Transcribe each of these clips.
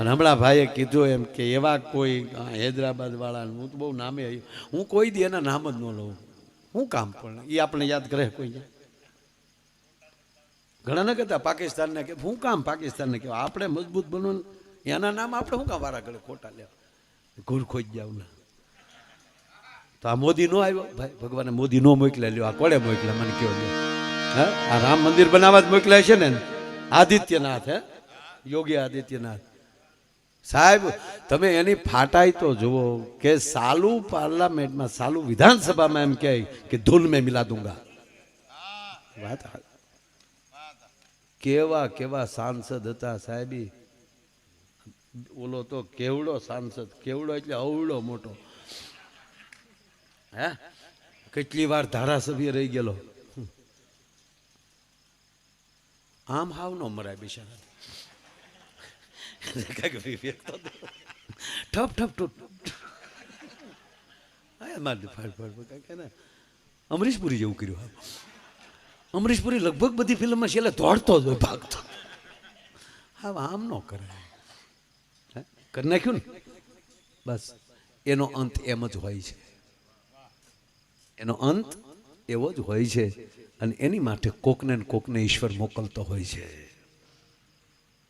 અને હમણાં ભાઈએ કીધું એમ કે એવા કોઈ હૈદરાબાદ વાળા હું તો બહુ નામે હું કોઈ દી એના નામ જ ન લઉં. હું કામ પણ? એ આપણે યાદ કરે કોઈ ઘણા ન કહેતા પાકિસ્તાનને કે, હું કામ પાકિસ્તાનને કહેવાય? આપણે મજબૂત બનવું એના નામ આપણે શું કામ? વારા કરે ખોટા લેવા ઘૂર ખોઈ જાવ ના તો આ મોદી નો આવ્યો? ભાઈ, ભગવાને મોદી નો મોકલ્યા લ્યો. આ કોડે મોકલ્યા? મને કયો લ્યો હે? આ રામ મંદિર બનાવવા જ મોકલ્યા છે ને? આદિત્યનાથ, હે? યોગી આદિત્યનાથ. સાહેબ, તમે એની ફાટાઈ તો જુઓ કે સાલુ પાર્લામેન્ટમાં, સાલુ વિધાનસભામાં એમ કહે કે ધૂન મેં મિલા દુંગા. વાત કેવા કેવા સાંસદ હતા સાહેબી? ઓલો તો કેવડો સાંસદ, કેવડો એટલે અવડો મોટો. હે? કેટલી વાર ધારાસભ્ય રહી ગયેલો. આમ હાવ નો મરાય બિચારા તો દે. ઠપ ઠપ ઠપ હા માર ફાડ ફાડ ફાડ કાંઈક ને અમરીશ જેવું કર્યું હા અમરીશપુરી લગભગ બધી ફિલ્મમાં છેલ્લે દોડતો જ હોય ભાગતો હા આમ ન કરાય હે? કરી નાખ્યું ને બસ એનો અંત એમ જ હોય છે એનો અંત એવો જ હોય છે અને એની માટે કોકને કોકને ઈશ્વર મોકલતો હોય છે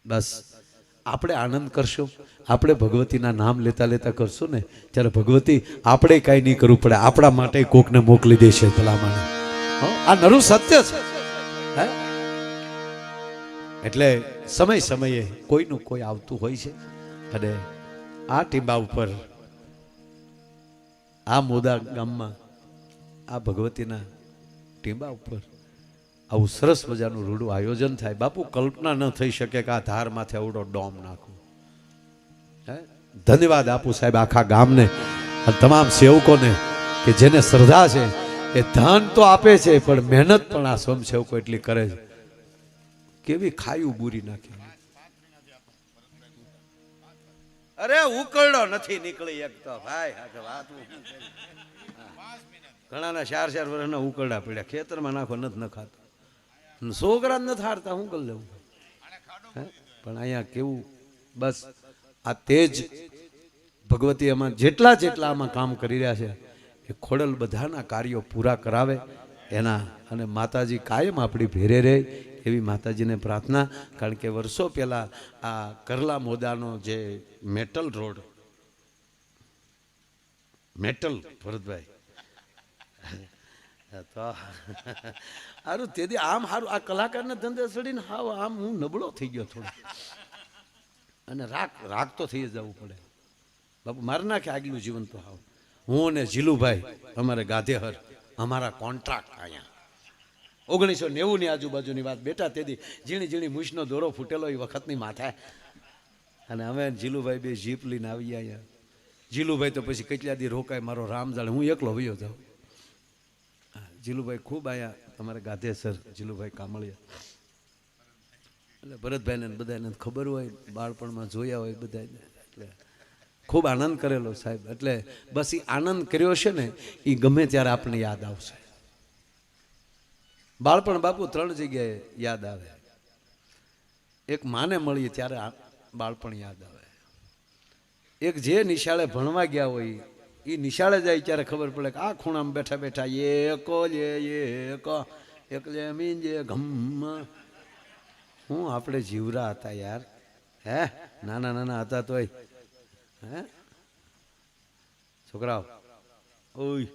બસ આપણે આનંદ કરશું? આપણે ભગવતીના નામ લેતા લેતા કરશું ને? ત્યારે ભગવતી આપણે કાંઈ નહીં કરવું પડે. આપણા માટે કોકને મોકલી દેશે ભલામણ. આ નરું સત્ય છે. હે? એટલે સમય સમયે કોઈનું કોઈ આવતું હોય છે અને આ ટીંબા ઉપર, આ મોદા ગામમાં, આ ભગવતીના ટીંબા ઉપર આવું સરસ મજાનું રૂડું આયોજન થાય. બાપુ, કલ્પના ન થઈ શકે કે આ ધાર માથે આવડો ડોમ નાખું. હે? ધન્યવાદ આપું સાહેબ આખા ગામને અને તમામ સેવકોને કે જેને શ્રદ્ધા છે, એ ધન તો આપે છે, પણ મહેનત પણ આ સ્વયંસેવકો એટલી કરે છે. કેવી ખાયું બુરી નાખી. અરે ઉકળડો નથી નીકળી એક તો. ભાઈ વાત ઘણાના ચાર ચાર વર્ષના ઉકળડા પડ્યા. ખેતરમાં નાખો, નથી નખાતો. છોકરા ન નથી હારતા શું કરી લેવું હે? પણ અહીંયા કેવું, બસ આ તેજ ભગવતી એમાં જેટલા જેટલા આમાં કામ કરી રહ્યા છે એ ખોડલ બધાના કાર્યો પૂરા કરાવે એના, અને માતાજી કાયમ આપણી ભેરે રહે એવી માતાજીને પ્રાર્થના કારણ કે વર્ષો પહેલાં આ કરલા મોદાનો જે મેટલ રોડ, મેટલ ભરતભાઈ તો સારું તેથી આમ સારું આ કલાકારના ધંધે ચડીને હાવ આમ હું નબળો થઈ ગયો થોડો. અને રાગ રાગ તો થઈ જવું પડે. બાપુ, મારે નાખે આગલું જીવન તો હાવ. હું અને જીલુભાઈ અમારે ગાધેહર, અમારા કોન્ટ્રાક્ટ અહીંયા. ઓગણીસો નેવુંની આજુબાજુની વાત. બેટા, તેથી ઝીણી ઝીણી મૂછનો દોરો ફૂટેલો એ વખતની માથા. અને અમે જીલુભાઈ બે જીપ લઈને આવીએ અહીંયા. જીલુભાઈ તો પછી કેટલા દી રોકાય, મારો રામ જાણે હું એકલો વયો જાઉં. જીલુભાઈ ખૂબ આવ્યા તમારે ગાધેસર જીલુભાઈ કામળિયા. એટલે ભરતભાઈને બધાને ખબર હોય, બાળપણમાં જોયા હોય બધાને. એટલે ખૂબ આનંદ કરેલો સાહેબ. એટલે બસ એ આનંદ કર્યો છે ને એ ગમે ત્યારે આપણને યાદ આવશે. બાળપણ બાપુ ત્રણ જગ્યાએ યાદ આવે. એક માને મળીએ ત્યારે બાળપણ યાદ આવે. એક જે નિશાળે ભણવા ગયા હોય એ નિશાળે જાય ત્યારે ખબર પડે કે આ ખૂણામાં બેઠા બેઠા એકો લે એક એક લે મીન જે ઘમ. હું આપણે જીવરા હતા યાર. હે? નાના નાના હતા તોય. હે? છોકરાઓ, ઓય,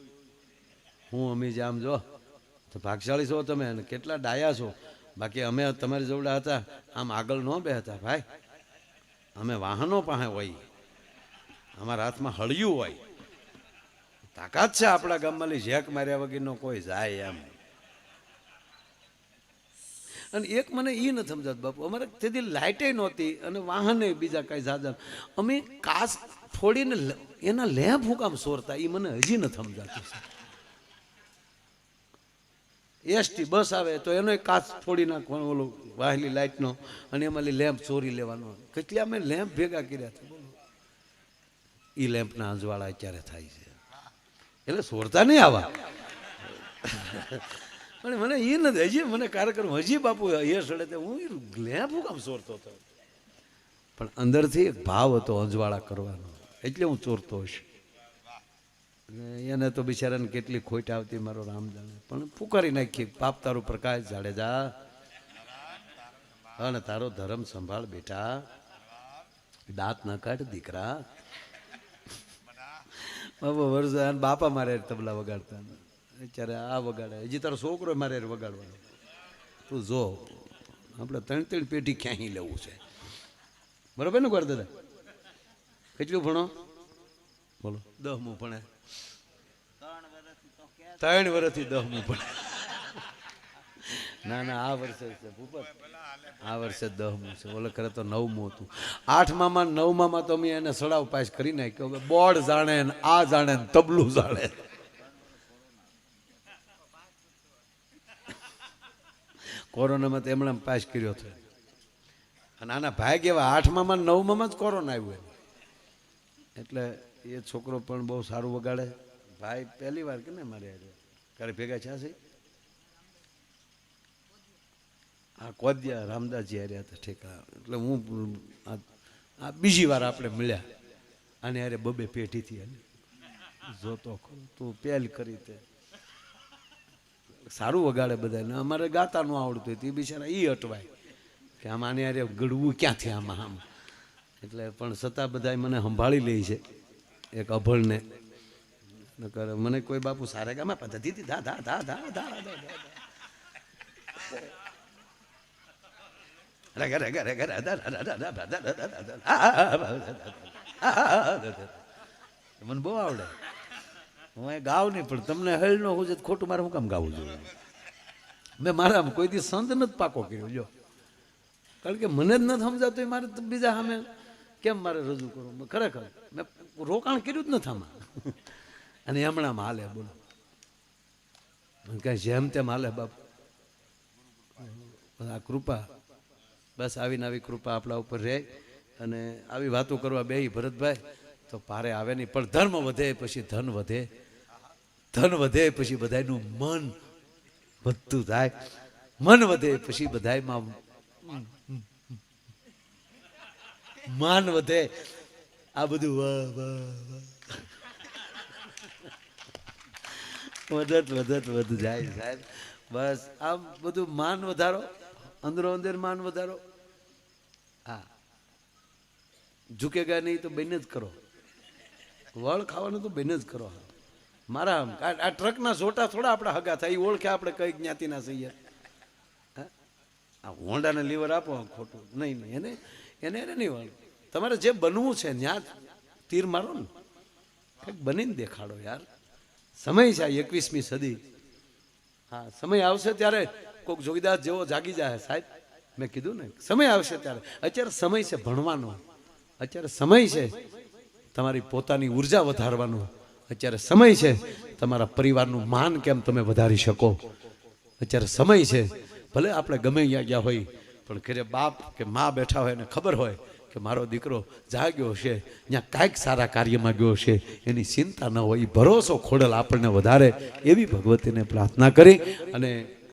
હું અમે જ આમ જો. તો ભાગશાળી છો તમે અને કેટલા ડાયા છો. બાકી અમે તમારી જોડે હતા. આમ આગળ ન બેહતા ભાઈ. અમે વાહનો પાસે હોય. અમારા હાથમાં હળિયું હોય. તાકાત છે આપણા ગામમાં ઝેક માર્યા વગરનો કોઈ જાય એમ. અને એક મને એ નથી સમજાતું બાપુ, અમારે તેથી લાઇટે નહોતી અને વાહને બીજા કાંઈ સાધન અમે કાચ ફોડીને એના લેમ્પ હું કામ સોરતા એ મને હજી નથી સમજાતું. એસટી બસ આવે તો એનો કાચ ફોડી નાખવાનો, ઓલો વાહેલી લાઇટનો અને એમાં લેમ્પ ચોરી લેવાનો. કેટલી અમે લેમ્પ ભેગા કર્યા છે બોલો. એ લેમ્પના અંજવાળા અત્યારે થાય છે. એટલે સોરતા નહીં આવા. પણ મને એ નથી, હજી મને કાર્યક્રમ, હજી બાપુ સડે તે હું લેમ્પ કામ સોરતો હતો? પણ અંદરથી એક ભાવ હતો અંજવાળા કરવાનો, એટલે હું ચોરતો હશે એને તો બિચારાને કેટલી ખોટ આવતી મારો રામ જાણે. પણ પુકારી નાખી, પાપ તારું પ્રકાશ જાડેજા અને તારો ધર્મ સંભાળ બેટા. દાંત ન કાઢ દીકરા. વરસાદ બાપા મારે તબલા વગાડતા અત્યારે આ વગાડે. હજી તારો છોકરો મારે વગાડવાનો. તું જો આપણે ત્રણ ત્રણ પેઢી ક્યાંય લેવું છે? બરોબર ને ગોર દાદા કેટલું ભણો? બોલો. દહમું ભણે. ત્રણ વર્ષથી દહમું ભણે. ના ના, આ વર્ષે છે, ભૂપત. આ વર્ષે દહમું છે, ઓલે કરે તો નવમું હતું. આઠમામાં, નવમામાં તો મેં એને સડાવ પાસ કરી નાખ્યો. બોર્ડ જાણે ને, આ જાણે ને, તબલું જાણે કોરોનામાં તો એમણે પાસ કર્યો હતો. અને આના ભાઈ કેવા, આઠમામાં, નવમામાં જ કોરોના આવ્યો. એટલે એ છોકરો પણ બહુ સારું વગાડે. ભાઈ પહેલી વાર કે ને મારે હારે. ક્યારે ભેગા છે છે આ કોદિયા રામદાસજી હાર્યા હતા ઠેકા. એટલે હું આ- બીજી વાર આપણે મળ્યા. અને અરે બબે પેઢીથી અને જોતો તું પહેલ કરી તે. સારું વગાડે બધાને અમારે ગાતા ન આવડતું હતું એ બિચારા એ અટવાય. કે આમ આને અરે ગળવું ક્યાંથી આમાં આમ. એટલે પણ છતાં બધા મને સંભાળી લે છે એક અભળને. નકર મને કોઈ બાપુ સારે ગામાં પદ્ધતિ ધા ધા ધા ધા ધા ધા ધા. રગ રગ રગ મને બહુ આવડે. હું એ ગાવ નહીં, પણ તમને હળ ન હોય ખોટું મારે હું કામ ગાવું જોઈએ? મેં મારા કોઈ દી સંત નથી પાકો કર્યો, જો. કારણ કે મને જ નથી સમજાતું મારે બીજા સામે કેમ મારે રજૂ કરવું? ખરેખર, મેં રોકાણ કર્યું જ નથી આમાં. અને હમણાં હાલે, બોલો. મને કાંઈ જેમ તેમ હાલે, બાપુ. આ કૃપા બસ આવીને આવી કૃપા આપણા ઉપર રહે અને આવી વાતો કરવા બે ભરતભાઈ, તો ભારે આવે નહીં. પણ ધર્મ વધે પછી ધન વધે. ધન વધે પછી બધાયનું મન વધતું થાય મન વધે પછી બધામાં માન વધે. આ બધું વાહ વાહ વધત વધત વધ જાય સાહેબ. બસ આમ બધું માન વધારો અંદરો અંદર માન વધારો. હા. ઝૂકેગા નહીં તો બેન જ કરો. વળ ખાવાનું તો બેન જ કરો. હા મારા આમ, આ ટ્રકના જોટા થોડા આપણા હગા થાય એ ઓળખે આપણે કઈ જ્ઞાતિના છીએ. હા? આ હોન્ડાને લીવર આપો ખોટું. નહીં નહીં, એને એને એને નહીં વાળું તમારે જે બનવું છે ત્યાં તીર મારો ને. કંઈક બનીને દેખાડો યાર. સમય છે આ એકવીસમી સદી. હા, સમય આવશે ત્યારે કોઈક જોગીદાસ જેવો જાગી જાય સાહેબ. મેં કીધું ને, સમય આવશે ત્યારે. અત્યારે સમય છે ભણવાનો. અત્યારે સમય છે તમારી પોતાની ઊર્જા વધારવાનો. અત્યારે સમય છે તમારા પરિવારનું માન કેમ તમે વધારી શકો. અત્યારે સમય છે. ભલે આપણે ગમે ત્યાં ગયા હોય, પણ ઘરે બાપ કે મા બેઠા હોય એને ખબર હોય કે મારો દીકરો જાગ્યો છે ત્યાં કાંઈક સારા કાર્યમાં ગયો છે એની ચિંતા ન હોય એ ભરોસો ખોડલ આપણને વધારે, એવી ભગવતીને પ્રાર્થના કરી અને